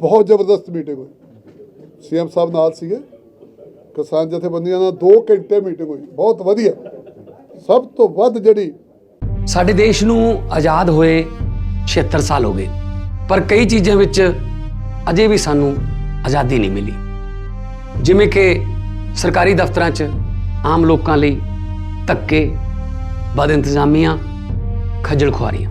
ਬਹੁਤ ਜ਼ਬਰਦਸਤ ਮੀਟਿੰਗ ਹੋਈ। ਸੀਐਮ ਸਾਹਿਬ ਨਾਲ ਸੀਗੇ। ਕਿਸਾਨ ਜਥੇਬੰਦੀਆਂ ਨਾਲ 2 ਘੰਟੇ ਮੀਟਿੰਗ ਹੋਈ। ਬਹੁਤ ਵਧੀਆ। ਸਭ ਤੋਂ ਵੱਧ ਜਿਹੜੀ ਸਾਡੇ ਦੇਸ਼ ਨੂੰ ਆਜ਼ਾਦ ਹੋਏ 76 ਸਾਲ ਹੋ ਗਏ। ਪਰ ਕਈ ਚੀਜ਼ਾਂ ਵਿੱਚ ਅਜੇ ਵੀ ਸਾਨੂੰ ਆਜ਼ਾਦੀ ਨਹੀਂ ਮਿਲੀ। ਜਿਵੇਂ ਕਿ ਸਰਕਾਰੀ ਦਫ਼ਤਰਾਂ 'ਚ ਆਮ ਲੋਕਾਂ ਲਈ ਧੱਕੇ, ਬਦ ਇੰਤਜ਼ਾਮੀਆਂ, ਖੱਜਲ ਖੁਆਰੀਆਂ।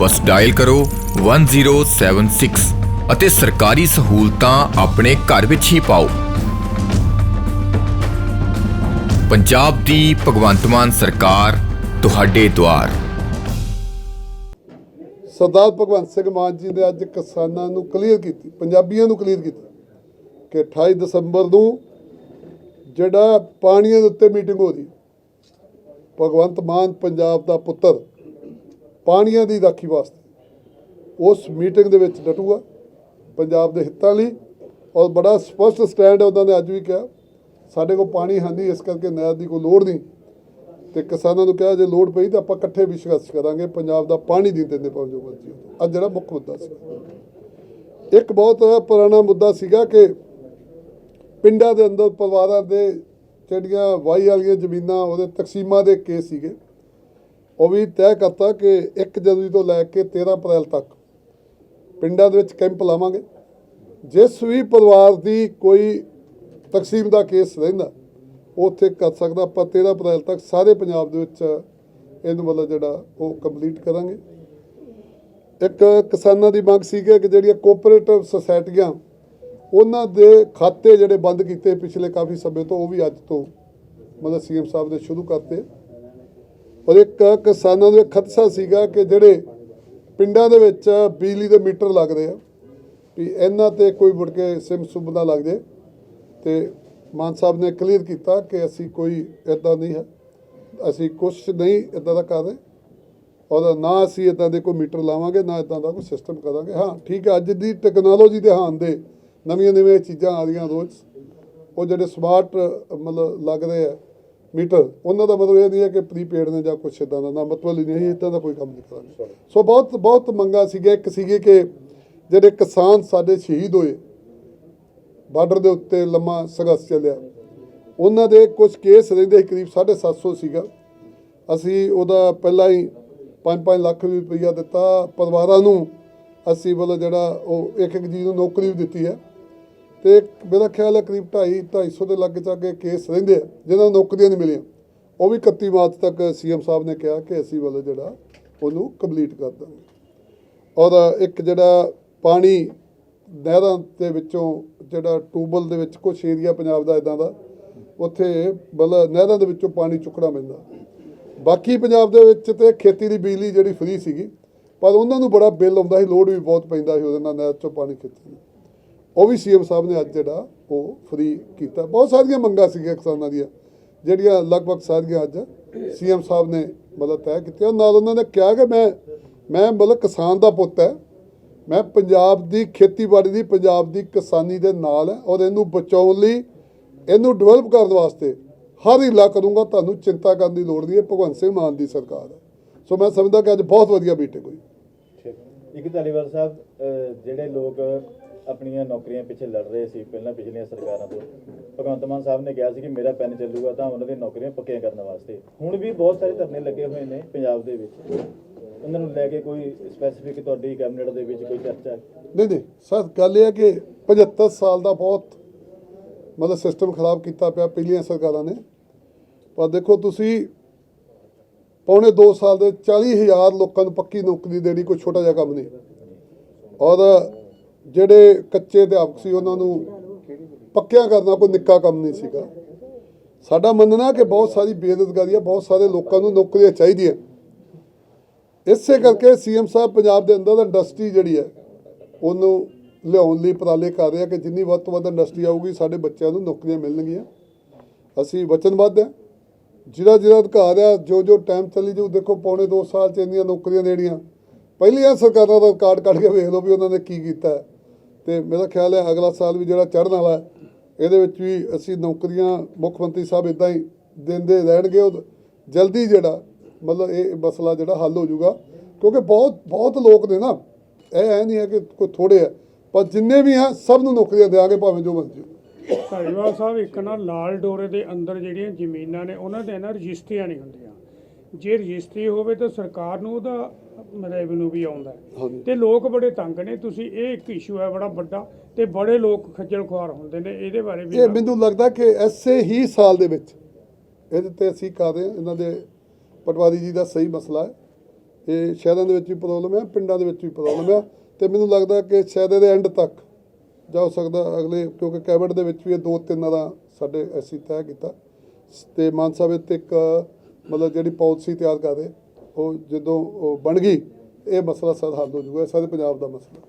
ਬਸ ਡਾਇਲ ਕਰੋ 1076 ਅਤੇ ਸਰਕਾਰੀ ਸਹੂਲਤਾਂ ਆਪਣੇ ਘਰ ਵਿੱਚ ਹੀ ਪਾਓ। ਪੰਜਾਬ ਦੀ ਭਗਵੰਤ ਮਾਨ ਸਰਕਾਰ, ਤੁਹਾਡੇ ਦੁਆਰ। ਸਰਦਾਰ ਭਗਵੰਤ ਸਿੰਘ ਮਾਨ ਜੀ ਨੇ ਅੱਜ ਕਿਸਾਨਾਂ ਨੂੰ ਕਲੀਅਰ ਕੀਤੀ, ਪੰਜਾਬੀਆਂ ਨੂੰ ਕਲੀਅਰ ਕੀਤੀ ਕਿ 28 ਦਸੰਬਰ ਨੂੰ ਜਿਹੜਾ ਪਾਣੀਆਂ ਦੇ ਉੱਤੇ ਮੀਟਿੰਗ ਹੋ ਰਹੀ ਭਗਵੰਤ ਮਾਨ ਪੰਜਾਬ ਦਾ ਪੁੱਤਰ ਪਾਣੀਆਂ ਦੀ ਰਾਖੀ ਵਾਸਤੇ। ਉਸ ਮੀਟਿੰਗ ਦੇ ਵਿੱਚ ਡਟੂਗਾ ਪੰਜਾਬ ਦੇ ਹਿੱਤਾਂ ਲਈ ਔਰ ਬੜਾ ਸਪਸ਼ਟ ਸਟੈਂਡ ਉਹਨਾਂ ਨੇ ਅੱਜ ਵੀ ਕਿਹਾ, ਸਾਡੇ ਕੋਲ ਪਾਣੀ ਹੈ ਨਹੀਂ, ਇਸ ਕਰਕੇ ਨਹਿਰ ਦੀ ਕੋਈ ਲੋੜ ਨਹੀਂ। ਤੇ ਕਿਸਾਨਾਂ ਨੂੰ ਕਿਹਾ, ਜੇ ਲੋੜ ਪਈ ਤਾਂ ਆਪਾਂ ਇਕੱਠੇ ਵੀ ਸੰਘਰਸ਼ ਕਰਾਂਗੇ, ਪੰਜਾਬ ਦਾ ਪਾਣੀ ਨਹੀਂ ਦਿੰਦੇ ਪਹੁੰਚੋ ਮਰਜ਼ੀ ਅੱਜ ਜਿਹੜਾ ਮੁੱਖ ਮੁੱਦਾ ਸੀ। ਇੱਕ ਬਹੁਤ ਪੁਰਾਣਾ ਮੁੱਦਾ ਸੀਗਾ ਕਿ ਪਿੰਡਾਂ ਦੇ ਅੰਦਰ ਪਰਿਵਾਰਾਂ ਦੇ ਜਿਹੜੀਆਂ ਵਾਈ ਵਾਲੀਆਂ ਜ਼ਮੀਨਾਂ, ਉਹਦੇ ਤਕਸੀਮਾਂ ਦੇ ਕੇਸ ਸੀਗੇ। ਉਹ ਵੀ ਤੈਅ ਕਰਤਾ ਕਿ 1 ਜਨਵਰੀ ਤੋਂ ਲੈ ਕੇ 13 ਅਪ੍ਰੈਲ ਤੱਕ ਪਿੰਡਾਂ ਦੇ ਵਿੱਚ ਕੈਂਪ ਲਾਵਾਂਗੇ। ਜਿਸ ਵੀ ਪਰਿਵਾਰ ਦੀ ਕੋਈ ਤਕਸੀਮ ਦਾ ਕੇਸ ਰਹਿੰਦਾ, ਉਹ ਉੱਥੇ ਕਰ ਸਕਦਾ। ਆਪਾਂ 13 ਅਪ੍ਰੈਲ ਤੱਕ ਸਾਰੇ ਪੰਜਾਬ ਦੇ ਵਿੱਚ ਇਹਨੂੰ ਮਤਲਬ ਜਿਹੜਾ ਉਹ ਕੰਪਲੀਟ ਕਰਾਂਗੇ। ਇੱਕ ਕਿਸਾਨਾਂ ਦੀ ਮੰਗ ਸੀ ਕਿ ਜਿਹੜੀਆਂ ਕੋਆਪਰੇਟਿਵ ਸੁਸਾਇਟੀਆਂ ਉਹਨਾਂ ਦੇ ਖਾਤੇ ਜਿਹੜੇ ਬੰਦ ਕੀਤੇ ਪਿਛਲੇ ਕਾਫੀ ਸਮੇਂ ਤੋਂ, ਉਹ ਵੀ ਅੱਜ ਤੋਂ ਮਤਲਬ ਸੀਐਮ ਸਾਹਿਬ ਨੇ ਸ਼ੁਰੂ ਕਰਤੇ। ਔਰ ਇੱਕ ਕਿਸਾਨਾਂ ਨੂੰ ਇੱਕ ਖਦਸ਼ਾ ਸੀਗਾ ਕਿ ਜਿਹੜੇ ਪਿੰਡਾਂ ਦੇ ਵਿੱਚ ਬਿਜਲੀ ਦੇ ਮੀਟਰ ਲੱਗਦੇ ਆ, ਵੀ ਇਹਨਾਂ ਤੇ ਕੋਈ ਮੁੜ ਕੇ ਸਿਮ ਸੁਬ ਨਾ ਲੱਗ ਜੇ ਤੇ ਮਾਨ ਸਾਹਿਬ ਨੇ ਕਲੀਅਰ ਕੀਤਾ ਕਿ ਅਸੀਂ ਕੋਈ ਇਦਾਂ ਨਹੀਂ ਹੈ। ਅਸੀਂ ਕੁਛ ਨਹੀਂ ਇਦਾਂ ਦਾ ਕਰ ਰਹੇ। ਔਰ ਨਾ ਅਸੀਂ ਇਦਾਂ ਦੇ ਕੋਈ ਮੀਟਰ ਲਾਵਾਂਗੇ, ਨਾ ਇਦਾਂ ਦਾ ਕੋਈ ਸਿਸਟਮ ਕਰਾਂਗੇ। ਹਾਂ, ਠੀਕ ਹੈ, ਅੱਜ ਦੀ ਟੈਕਨੋਲੋਜੀ ਦੇ ਹਾਂ ਦੇ ਨਵੀਆਂ ਨਵੀਆਂ ਚੀਜ਼ਾਂ ਆ ਰਹੀਆਂ ਰੋਜ਼। ਉਹ ਜਿਹੜੇ ਸਮਾਰਟ, ਮਤਲਬ ਲੱਗ ਰਹੇ ਆ ਮੀਟਰ ਉਹਨਾਂ ਦਾ ਮਤਲਬ ਇਹ ਨਹੀਂ ਹੈ ਕਿ ਪ੍ਰੀਪੇਡ ਨੇ ਜਾਂ ਕੁਛ ਇਦਾਂ ਦਾ ਨਾ ਮਤਲਬ ਹੀ ਨਹੀਂ ਇਦਾਂ ਦਾ ਕੋਈ ਕੰਮ ਨਹੀਂ ਕਰਾਂਗੇ। ਸੋ ਬਹੁਤ ਬਹੁਤ ਮੰਗਾ ਸੀਗਾ ਇੱਕ ਸੀਗੇ ਕਿ ਜਿਹੜੇ ਕਿਸਾਨ ਸਾਡੇ ਸ਼ਹੀਦ ਹੋਏ ਬਾਰਡਰ ਦੇ ਉੱਤੇ ਲੰਮਾ ਸੰਘਰਸ਼ ਚੱਲਿਆ ਉਹਨਾਂ ਦੇ ਕੁਝ ਕੇਸ ਰਹਿੰਦੇ ਕਰੀਬ 750 ਸੀਗਾ। ਅਸੀਂ ਉਹਦਾ ਪਹਿਲਾਂ ਹੀ 5-5 ਲੱਖ ਰੁਪਈਆ ਦਿੱਤਾ ਪਰਿਵਾਰਾਂ ਨੂੰ ਅਸੀਂ ਵੱਲੋਂ ਜਿਹੜਾ ਉਹ ਇੱਕ ਇੱਕ ਜੀ ਨੂੰ ਨੌਕਰੀ ਵੀ ਦਿੱਤੀ ਹੈ। ਤੇ ਮੇਰਾ ਖਿਆਲ ਹੈ ਕਰੀਬ 2.5 250 ਦੇ ਲਾਗੇ ਚਾਗੇ ਕੇਸ ਰਹਿੰਦੇ ਆ ਜਿਨ੍ਹਾਂ ਨੂੰ ਨੌਕਰੀਆਂ ਨਹੀਂ ਮਿਲੀਆਂ। ਉਹ ਵੀ 31 ਮਾਰਚ ਤੱਕ ਸੀਐਮ ਸਾਹਿਬ ਨੇ ਕਿਹਾ ਕਿ ਅਸੀਂ ਵੱਲੋਂ ਜਿਹੜਾ, ਉਹਨੂੰ ਕੰਪਲੀਟ ਕਰ ਦਾਂਗੇ। ਔਰ ਇੱਕ ਜਿਹੜਾ ਪਾਣੀ ਨਹਿਰਾਂ ਦੇ ਵਿੱਚੋਂ ਜਿਹੜਾ ਟੂਬਲ ਦੇ ਵਿੱਚ ਕੁਝ ਏਰੀਆ ਪੰਜਾਬ ਦਾ ਇਦਾਂ ਦਾ, ਉੱਥੇ ਮਤਲਬ ਨਹਿਰਾਂ ਦੇ ਵਿੱਚੋਂ ਪਾਣੀ ਚੁੱਕਣਾ ਪੈਂਦਾ। ਬਾਕੀ ਪੰਜਾਬ ਦੇ ਵਿੱਚ ਤੇ ਖੇਤੀ ਦੀ ਬਿਜਲੀ ਜਿਹੜੀ ਫ੍ਰੀ ਸੀਗੀ, ਪਰ ਉਹਨਾਂ ਨੂੰ ਬੜਾ ਬਿੱਲ ਆਉਂਦਾ ਸੀ, ਲੋਡ ਵੀ ਬਹੁਤ ਪੈਂਦਾ ਸੀ, ਉਹਦੇ ਨਾਲ ਨਹਿਰ ਚੋਂ ਪਾਣੀ ਖੇਤੀ ਉਹ ਵੀ ਸੀਐਮ ਸਾਹਿਬ ਨੇ ਅੱਜ ਜਿਹੜਾ ਉਹ ਫ੍ਰੀ ਕੀਤਾ। ਬਹੁਤ ਸਾਰੀਆਂ ਮੰਗਾਂ ਸੀਗੀਆਂ ਕਿਸਾਨਾਂ ਦੀਆਂ, ਜਿਹੜੀਆਂ ਲਗਭਗ ਸਾਰੀਆਂ ਅੱਜ ਸੀਐਮ ਸਾਹਿਬ ਨੇ ਮਤਲਬ ਤੈਅ ਕੀਤੀਆਂ। ਨਾਲ ਉਹਨਾਂ ਨੇ ਕਿਹਾ ਕਿ ਮੈਂ ਮੈਂ ਮਤਲਬ ਕਿਸਾਨ ਦਾ ਪੁੱਤ ਹੈ। ਮੈਂ ਪੰਜਾਬ ਦੀ ਖੇਤੀਬਾੜੀ ਦੀ, ਪੰਜਾਬ ਦੀ ਕਿਸਾਨੀ ਦੇ ਨਾਲ ਹੈ ਔਰ ਇਹਨੂੰ ਬਚਾਉਣ ਲਈ, ਇਹਨੂੰ ਡਿਵੈਲਪ ਕਰਨ ਵਾਸਤੇ ਹਰ ਹੀਲਾ ਕਰੂੰਗਾ। ਤੁਹਾਨੂੰ ਚਿੰਤਾ ਕਰਨ ਦੀ ਲੋੜ ਨਹੀਂ ਹੈ। ਭਗਵੰਤ ਸਿੰਘ ਮਾਨ ਦੀ ਸਰਕਾਰ ਹੈ। ਸੋ ਮੈਂ ਸਮਝਦਾ ਕਿ ਅੱਜ ਬਹੁਤ ਵਧੀਆ ਮੀਟਿੰਗ ਹੋਈ। ਠੀਕ। ਇੱਕ ਧਾਲੀਵਾਲ ਸਾਹਿਬ ਜਿਹੜੇ ਲੋਕ ਆਪਣੀਆਂ ਨੌਕਰੀਆਂ ਪਿੱਛੇ ਲੜ ਰਹੇ ਸੀ, ਪਹਿਲਾਂ ਪਿਛਲੀਆਂ ਸਰਕਾਰਾਂ ਤੋਂ। ਭਗਵੰਤ ਮਾਨ ਸਾਹਿਬ ਨੇ ਕਿਹਾ ਸੀ ਕਿ ਮੇਰਾ ਪੈਨ ਚੱਲੂਗਾ ਤਾਂ ਉਹਨਾਂ ਦੀਆਂ ਨੌਕਰੀਆਂ ਪੱਕੀਆਂ ਕਰਨ ਵਾਸਤੇ। ਹੁਣ ਵੀ ਬਹੁਤ ਸਾਰੇ ਧਰਨੇ ਲੱਗੇ ਹੋਏ ਨੇ ਪੰਜਾਬ ਦੇ ਵਿੱਚ। ਉਹਨਾਂ ਨੂੰ ਲੈ ਕੇ ਕੋਈ ਸਪੈਸੀਫਿਕ ਤੁਹਾਡੀ ਕੈਬਨਿਟ ਦੇ ਵਿੱਚ ਕੋਈ ਚਰਚਾ? ਨਹੀਂ ਨਹੀਂ, ਸਰ, ਗੱਲ ਇਹ ਹੈ ਕਿ 75 ਸਾਲ ਦਾ ਬਹੁਤ ਮਤਲਬ ਸਿਸਟਮ ਖਰਾਬ ਕੀਤਾ ਪਿਆ ਪਿਛਲੀਆਂ ਸਰਕਾਰਾਂ ਨੇ। ਪਰ ਦੇਖੋ, ਤੁਸੀਂ ਪੌਣੇ 2 ਸਾਲ ਦੇ 40000 ਲੋਕਾਂ ਨੂੰ ਪੱਕੀ ਨੌਕਰੀ ਦੇਣੀ ਕੋਈ ਛੋਟਾ ਜਿਹਾ ਕੰਮ ਨਹੀਂ। ਔਰ ਜਿਹੜੇ ਕੱਚੇ ਅਧਿਆਪਕ ਸੀ, ਉਹਨਾਂ ਨੂੰ ਪੱਕਿਆਂ ਕਰਨਾ ਕੋਈ ਨਿੱਕਾ ਕੰਮ ਨਹੀਂ ਸੀਗਾ। ਸਾਡਾ ਮੰਨਣਾ ਕਿ ਬਹੁਤ ਸਾਰੀ ਬੇਰੁਜ਼ਗਾਰੀ ਹੈ ਬਹੁਤ ਸਾਰੇ ਲੋਕਾਂ ਨੂੰ ਨੌਕਰੀਆਂ ਚਾਹੀਦੀਆਂ। ਇਸੇ ਕਰਕੇ ਸੀਐਮ ਸਾਹਿਬ ਪੰਜਾਬ ਦੇ ਅੰਦਰ ਇੰਡਸਟਰੀ ਜਿਹੜੀ ਹੈ, ਉਹਨੂੰ ਲਿਆਉਣ ਲਈ ਉਪਰਾਲੇ ਕਰ ਰਹੇ ਆ ਕਿ ਜਿੰਨੀ ਵੱਧ ਤੋਂ ਵੱਧ ਇੰਡਸਟਰੀ ਆਊਗੀ, ਸਾਡੇ ਬੱਚਿਆਂ ਨੂੰ ਨੌਕਰੀਆਂ ਮਿਲਣਗੀਆਂ। ਅਸੀਂ ਵਚਨਬੱਧ ਹਾਂ। ਜਿਹੜਾ ਜਿਹੜਾ ਅਧਿਕਾਰ ਆ ਜੋ ਜੋ ਟਾਈਮ ਚੱਲੀ ਜਾਊ, ਦੇਖੋ ਪੌਣੇ 2 ਸਾਲ ਚ ਇੰਨੀਆਂ ਨੌਕਰੀਆਂ ਦੇਣੀਆਂ। ਪਹਿਲੀਆਂ ਸਰਕਾਰਾਂ ਦਾ ਕਾਰਡ ਕੱਢ ਕੇ ਵੇਖ ਲਓ ਵੀ ਉਹਨਾਂ ਨੇ ਕੀ ਕੀਤਾ ਹੈ। ਤੇ ਮੇਰਾ ਖਿਆਲ ਹੈ ਅਗਲਾ ਸਾਲ ਵੀ ਜਿਹੜਾ ਚੜ੍ਹਨ ਵਾਲਾ ਇਹਦੇ ਵਿੱਚ ਵੀ ਅਸੀਂ ਨੌਕਰੀਆਂ ਮੁੱਖ ਮੰਤਰੀ ਸਾਹਿਬ ਇਦਾਂ ਹੀ ਦਿੰਦੇ ਰਹਿਣਗੇ ਉਹ ਜਲਦੀ ਜਿਹੜਾ, ਮਤਲਬ ਇਹ ਮਸਲਾ ਜਿਹੜਾ ਹੱਲ ਹੋ ਜਾਊਗਾ ਕਿਉਂਕਿ ਬਹੁਤ ਬਹੁਤ ਲੋਕ ਨੇ ਨਾ, ਇਹ ਐ ਨਹੀਂ ਹੈ ਕਿ ਕੋਈ ਥੋੜੇ ਆ ਪਰ ਜਿੰਨੇ ਵੀ ਆ ਸਭ ਨੂੰ ਨੌਕਰੀਆਂ ਦੇਵਾਂਗੇ ਭਾਵੇਂ ਜੋ ਮਰਜ਼ੀ ਹੋਵੇ। ਧਾਰੀਵਾਲ ਸਾਹਿਬ, ਇੱਕ ਨਾ ਲਾਲ ਡੋਰੇ ਦੇ ਅੰਦਰ ਜਿਹੜੀਆਂ ਜ਼ਮੀਨਾਂ ਨੇ, ਉਹਨਾਂ ਦੇ ਨਾ ਰਜਿਸਟਰੀਆਂ ਨਹੀਂ ਹੁੰਦੀਆਂ ਜੇ ਰਜਿਸਟਰੀ ਹੋਵੇ ਤਾਂ ਸਰਕਾਰ ਨੂੰ ਉਹਦਾ ਰੈਵਨਿਊ ਵੀ ਆਉਂਦਾ ਹੈ। ਹਾਂਜੀ। ਤੇ ਲੋਕ ਬੜੇ ਤੰਗ ਨੇ ਤੁਸੀਂ ਇਹ ਇੱਕ ਇਸ਼ੂ ਹੈ ਬੜਾ ਵੱਡਾ ਤੇ ਬੜੇ ਲੋਕ ਖੱਜਲ ਖੁਆਰ ਹੁੰਦੇ ਨੇ ਇਹਦੇ ਬਾਰੇ ਵੀ ਇਹ ਮੈਨੂੰ ਲੱਗਦਾ ਕਿ ਐਸੇ ਹੀ ਸਾਲ ਦੇ ਵਿੱਚ ਇਹਦੇ ਤੇ ਅਸੀਂ ਕਰ ਰਹੇ ਹਾਂ ਇਹਨਾਂ ਦੇ ਪਟਵਾਰੀ ਜੀ ਦਾ ਸਹੀ ਮਸਲਾ ਹੈ ਇਹ ਸ਼ਹਿਰਾਂ ਦੇ ਵਿੱਚ ਵੀ ਪ੍ਰੋਬਲਮ ਹੈ ਪਿੰਡਾਂ ਦੇ ਵਿੱਚ ਵੀ ਪ੍ਰੋਬਲਮ ਹੈ ਤੇ ਮੈਨੂੰ ਲੱਗਦਾ ਕਿ ਸ਼ਾਇਦ ਇਹਦੇ ਐਂਡ ਤੱਕ ਜਾ ਸਕਦਾ ਅਗਲੇ ਕਿਉਂਕਿ ਕੈਬਨਿਟ ਦੇ ਵਿੱਚ ਵੀ ਇਹ ਦੋ ਤਿੰਨ ਦਾ ਸਾਡੇ ਅਸੀਂ ਤੈਅ ਕੀਤਾ ਤੇ ਮਾਨ ਸਾਹਿਬ ਇਹ ਤੇ ਇੱਕ ਮਤਲਬ ਜਿਹੜੀ ਪਾਲਿਸੀ ਤਿਆਰ ਕਰ ਰਹੇ ਉਹ ਜਦੋਂ ਉਹ ਬਣ ਗਈ, ਇਹ ਮਸਲਾ ਸਾਡਾ ਹੱਲ ਹੋ ਜਾਊਗਾ, ਇਹ ਸਾਰੇ ਪੰਜਾਬ ਦਾ ਮਸਲਾ।